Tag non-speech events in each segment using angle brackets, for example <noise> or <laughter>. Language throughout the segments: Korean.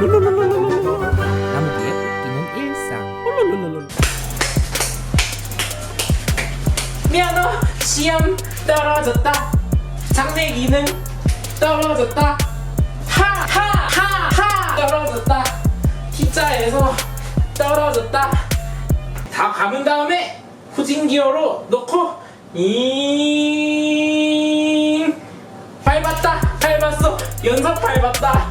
룰루루루루루루루. 나무 뒤에 웃기는 일상. 미안해 시험 떨어졌다 장내 기능 떨어졌다 하하하하 떨어졌다 T자에서 떨어졌다 다 감은 다음에 후진기어로 넣고 잉 밟았다 밟았어 연속 밟았다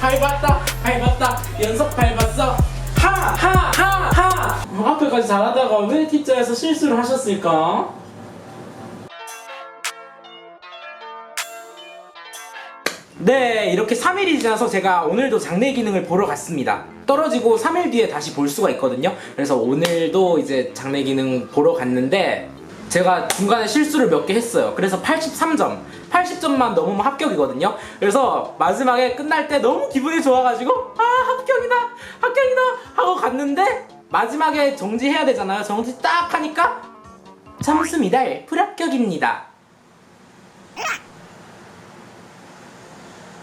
밟았다 밟았다 연속 밟았어 하하하하 어, 앞에까지 잘하다가 왜 T자에서 실수를 하셨을까? 네, 이렇게 3일이 지나서 제가 오늘도 장내 기능을 보러 갔습니다. 떨어지고 3일 뒤에 다시 볼 수가 있거든요. 그래서 오늘도 이제 장내 기능 보러 갔는데 제가 중간에 실수를 몇 개 했어요. 그래서 83점, 80점만 넘으면 합격이거든요. 그래서 마지막에 끝날 때 너무 기분이 좋아가지고 아 합격이다, 합격이다 하고 갔는데 마지막에 정지해야 되잖아요. 정지 딱 하니까 점수 미달 불합격입니다.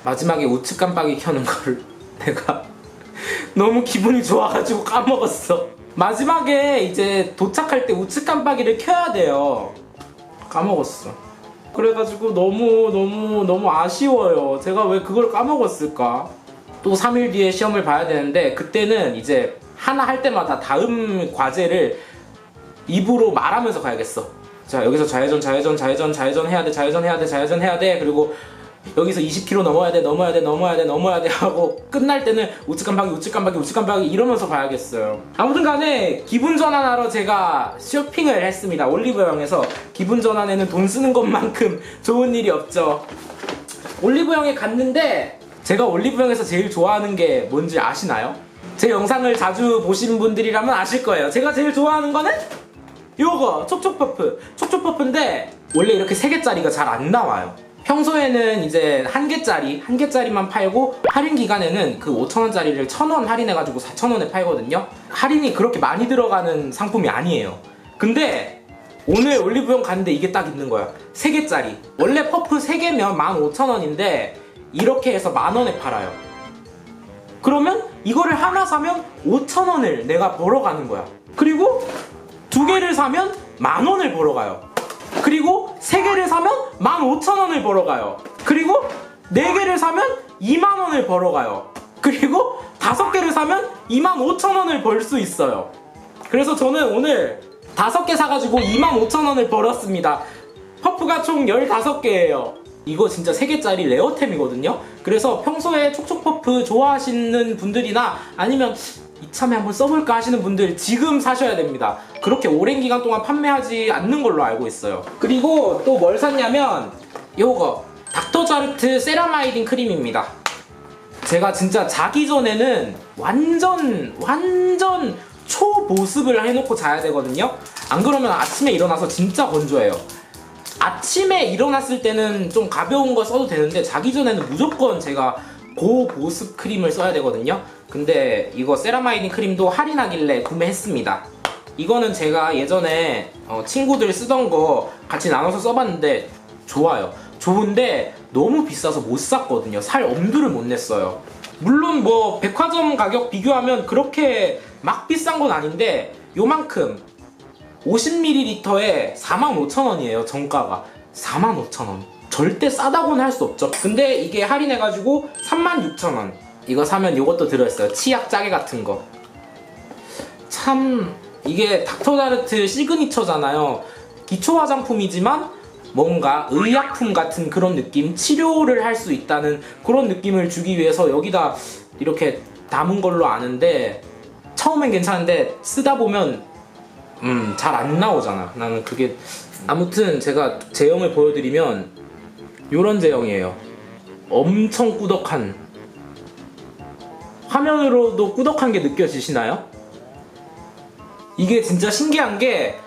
마지막에 우측 깜빡이 켜는 걸 <laughs> 내가 너무 기분이 좋아가지고 까먹었어. 마지막에 이제 도착할 때 우측 깜빡이를 켜야 돼요. 까먹었어. 그래가지고 너무 너무 너무 아쉬워요. 제가 왜 그걸 까먹었을까? 또 3일 뒤에 시험을 봐야 되는데 그때는 이제 하나 할 때마다 다음 과제를 입으로 말하면서 가야겠어. 자 여기서 좌회전 좌회전 좌회전 좌회전 해야 돼 좌회전 해야 돼 좌회전 해야 돼 그리고 여기서 20km 넘어야 돼 넘어야 돼 넘어야 돼 넘어야 돼 하고 끝날 때는 우측 깜빡이 우측 깜빡이 우측 깜빡이 이러면서 봐야겠어요. 아무튼 간에 기분 전환하러 제가 쇼핑을 했습니다. 올리브영에서 기분 전환에는 돈 쓰는 것만큼 <laughs> 좋은 일이 없죠. 올리브영에 갔는데 제가 올리브영에서 제일 좋아하는 게 뭔지 아시나요? 제 영상을 자주 보신 분들이라면 아실 거예요. 제가 제일 좋아하는 거는 요거 촉촉퍼프 촉촉퍼프인데 원래 이렇게 세 개짜리가 잘 안 나와요 평소에는 이제 한 개짜리 한 개짜리만 팔고 할인 기간에는 그 5천원짜리를 1,000원 할인해가지고 4,000원에 팔거든요. 할인이 그렇게 많이 들어가는 상품이 아니에요. 근데 오늘 올리브영 갔는데 이게 딱 있는 거야. 세 개짜리. 원래 퍼프 3개면 15,000원인데 이렇게 해서 만원에 팔아요. 그러면 이거를 하나 사면 5,000원을 내가 벌어가는 거야. 그리고 두 개를 사면 만 원을 벌어가요. 그리고 세 개를 사면 만 오천 원을 벌어가요. 그리고 네 개를 사면 2만 원을 벌어가요. 그리고 다섯 개를 사면 2만 오천 원을 벌 수 있어요. 그래서 저는 오늘 다섯 개 사가지고 2만 오천 원을 벌었습니다. 퍼프가 총 15개예요. 이거 진짜 3개짜리 레어템이거든요. 그래서 평소에 촉촉퍼프 좋아하시는 분들이나 아니면 이참에 한번 써볼까 하시는 분들 지금 사셔야 됩니다. 그렇게 오랜 기간 동안 판매하지 않는 걸로 알고 있어요. 그리고 또 뭘 샀냐면 요거 닥터자르트 세라마이딘 크림입니다. 제가 진짜 자기 전에는 완전 완전 초보습을 해놓고 자야 되거든요. 안 그러면 아침에 일어나서 진짜 건조해요. 아침에 일어났을 때는 좀 가벼운 거 써도 되는데 자기 전에는 무조건 제가 고보습 크림을 써야 되거든요. 근데 이거 세라마이딘 크림도 할인하길래 구매했습니다. 이거는 제가 예전에 어, 친구들 쓰던 거 같이 나눠서 써봤는데 좋아요. 좋은데 너무 비싸서 못 샀거든요. 살 엄두를 못 냈어요. 물론 뭐 백화점 가격 비교하면 그렇게 막 비싼 건 아닌데 요만큼 50ml에 45,000원이에요 정가가 45,000원 절대 싸다고는 할 수 없죠 근데 이게 할인해가지고 36,000원 이거 사면 이것도 들어있어요 치약 짜게 같은 거 참 이게 닥터다르트 시그니처잖아요 기초 화장품이지만 뭔가 의약품 같은 그런 느낌 치료를 할 수 있다는 그런 느낌을 주기 위해서 여기다 이렇게 담은 걸로 아는데 처음엔 괜찮은데 쓰다 보면 음, 잘 안 나오잖아. 나는 그게 아무튼 제가 제형을 보여드리면 요런 제형이에요. 엄청 꾸덕한 화면으로도 꾸덕한 게 느껴지시나요? 이게 진짜 신기한 게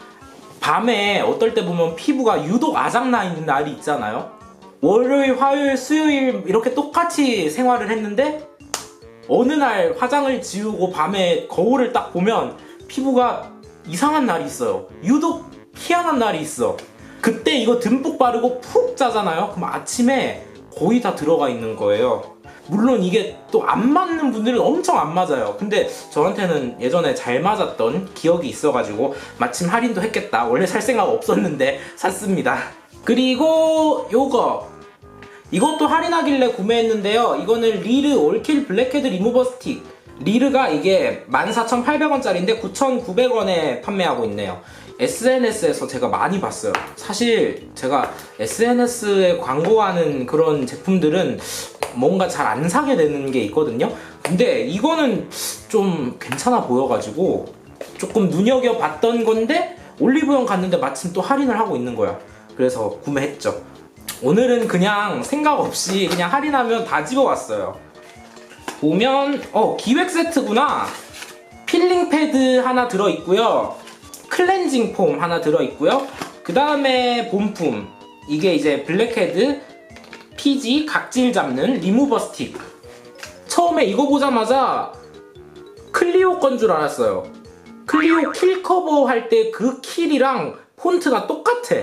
밤에 어떨 때 보면 피부가 유독 아작나 있는 날이 있잖아요. 월요일, 화요일, 수요일 이렇게 똑같이 생활을 했는데 어느 날 화장을 지우고 밤에 거울을 딱 보면 피부가 이상한 날이 있어요. 유독 희한한 날이 있어. 그때 이거 듬뿍 바르고 푹 짜잖아요. 그럼 아침에 거의 다 들어가 있는 거예요. 물론 이게 또 안 맞는 분들은 엄청 안 맞아요. 근데 저한테는 예전에 잘 맞았던 기억이 있어가지고 마침 할인도 했겠다. 원래 살 생각 없었는데 샀습니다. 그리고 요거 이것도 할인하길래 구매했는데요. 이거는 리르 올킬 블랙헤드 리무버 스틱. 리르가 이게 14,800원짜리인데 9,900원에 판매하고 있네요. SNS에서 제가 많이 봤어요. 사실 제가 SNS에 광고하는 그런 제품들은 뭔가 잘 안 사게 되는 게 있거든요. 근데 이거는 좀 괜찮아 보여가지고 조금 눈여겨봤던 건데 올리브영 갔는데 마침 또 할인을 하고 있는 거야. 그래서 구매했죠. 오늘은 그냥 생각 없이 그냥 할인하면 다 집어왔어요. 보면 어 기획 세트구나. 필링 패드 하나 들어 있고요. 클렌징 폼 하나 들어 있고요. 그 다음에 본품 이게 이제 블랙헤드 피지 각질 잡는 리무버 스틱. 처음에 이거 보자마자 클리오 건 줄 알았어요. 클리오 킬 커버 할 때 그 킬이랑 폰트가 똑같아.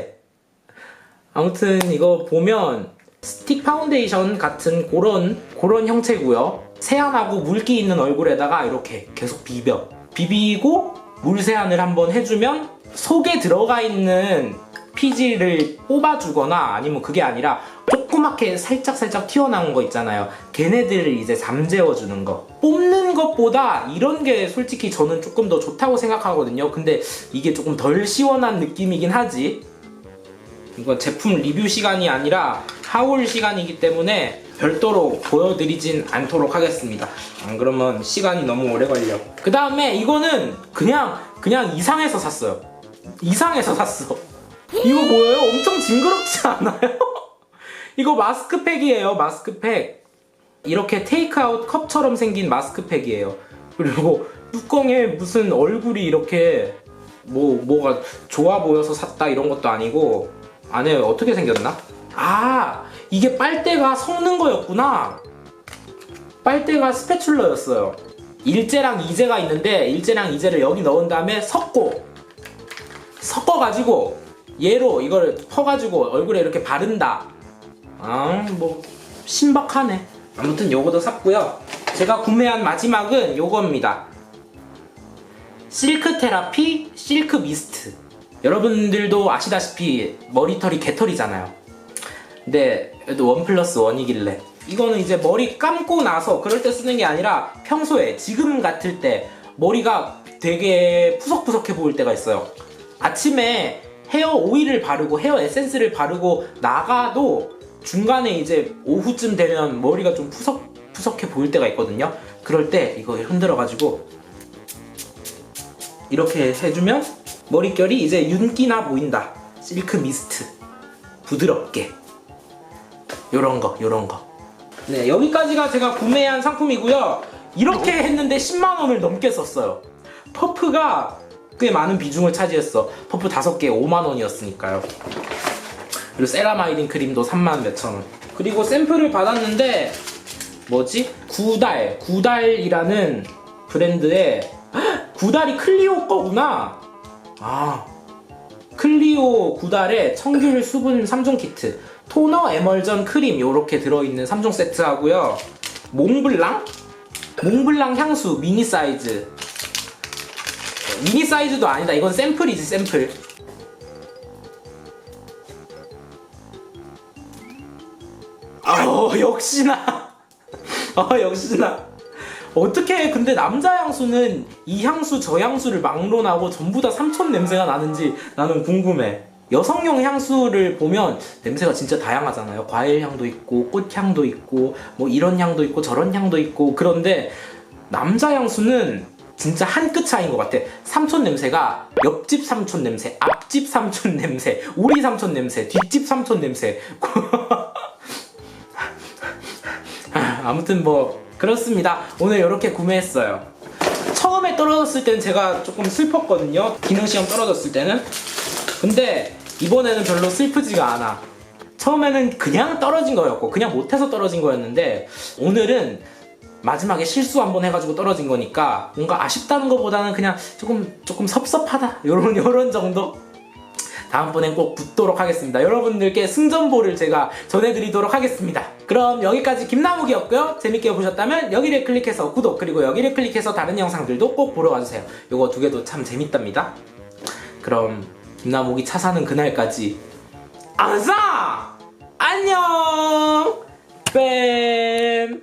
아무튼 이거 보면 스틱 파운데이션 같은 그런 그런 형태고요. 세안하고 물기 있는 얼굴에다가 이렇게 계속 비벼. 비비고 물 세안을 한번 해주면 속에 들어가 있는 피지를 뽑아주거나 아니면 그게 아니라 조그맣게 살짝살짝 튀어나온 거 있잖아요. 걔네들을 이제 잠재워주는 거. 뽑는 것보다 이런 게 솔직히 저는 조금 더 좋다고 생각하거든요. 근데 이게 조금 덜 시원한 느낌이긴 하지. 이건 제품 리뷰 시간이 아니라 하울 시간이기 때문에 별도로 보여드리진 않도록 하겠습니다. 안 그러면 시간이 너무 오래 걸려. 그 다음에 이거는 그냥 그냥 이상해서 샀어요. 이상해서 샀어. 이거 뭐예요? 엄청 징그럽지 않아요? <laughs> 이거 마스크팩이에요. 마스크팩. 이렇게 테이크아웃 컵처럼 생긴 마스크팩이에요. 그리고 뚜껑에 무슨 얼굴이 이렇게 뭐 뭐가 좋아 보여서 샀다 이런 것도 아니고 안에 어떻게 생겼나? 아 이게 빨대가 섞는 거였구나. 빨대가 스패출러였어요. 일제랑 이제가 있는데 일제랑 이제를 여기 넣은 다음에 섞고 섞어가지고 얘로 이걸 퍼가지고 얼굴에 이렇게 바른다. 아뭐 신박하네. 아무튼 요거도 샀고요. 제가 구매한 마지막은 요겁니다. 실크 테라피 실크 미스트. 여러분들도 아시다시피 머리털이 개털이잖아요. 근데 그래도 원 플러스 원이길래 이거는 이제 머리 감고 나서 그럴 때 쓰는 게 아니라 평소에 지금 같을 때 머리가 되게 푸석푸석해 보일 때가 있어요. 아침에 헤어 오일을 바르고 헤어 에센스를 바르고 나가도 중간에 이제 오후쯤 되면 머리가 좀 푸석푸석해 보일 때가 있거든요. 그럴 때 이거 흔들어 가지고 이렇게 해주면 머릿결이 이제 윤기나 보인다. 실크 미스트. 부드럽게. 요런 거, 요런 거. 네, 여기까지가 제가 구매한 상품이고요. 이렇게 했는데 10만원을 넘게 썼어요. 퍼프가 꽤 많은 비중을 차지했어. 퍼프 5개에 5만원이었으니까요. 그리고 세라마이딘 크림도 3만 몇천원. 그리고 샘플을 받았는데, 뭐지? 구달, 구달이라는 브랜드의 헉! 구달이 클리오 거구나. 아, 클리오 구달의 청귤 수분 3종 키트, 토너, 에멀전, 크림 요렇게 들어있는 3종 세트 하고요. 몽블랑? 몽블랑 향수 미니 사이즈. 미니 사이즈도 아니다. 이건 샘플이지, 샘플. 아, 역시나. 아, <laughs> 역시나. 어떻게 근데 남자 향수는 이 향수 저 향수를 막론하고 전부 다 삼촌 냄새가 나는지 나는 궁금해. 여성용 향수를 보면 냄새가 진짜 다양하잖아요. 과일 향도 있고 꽃 향도 있고 뭐 이런 향도 있고 저런 향도 있고 그런데 남자 향수는 진짜 한 끗 차이인 것 같아. 삼촌 냄새가 옆집 삼촌 냄새, 앞집 삼촌 냄새, 우리 삼촌 냄새, 뒷집 삼촌 냄새. <laughs> 아무튼 뭐 그렇습니다. 오늘 이렇게 구매했어요. 처음에 떨어졌을 때는 제가 조금 슬펐거든요. 기능 시험 떨어졌을 때는. 근데 이번에는 별로 슬프지가 않아. 처음에는 그냥 떨어진 거였고 그냥 못해서 떨어진 거였는데 오늘은 마지막에 실수 한번 해가지고 떨어진 거니까 뭔가 아쉽다는 것보다는 그냥 조금 조금 섭섭하다 요런 요런 정도 다음번엔 꼭 붙도록 하겠습니다. 여러분들께 승전보를 제가 전해드리도록 하겠습니다. 그럼 여기까지 김나무기였고요. 재밌게 보셨다면 여기를 클릭해서 구독 그리고 여기를 클릭해서 다른 영상들도 꼭 보러 와주세요. 이거 두 개도 참 재밌답니다. 그럼 김나무기 차 사는 그날까지 아싸! 안녕! 뱀!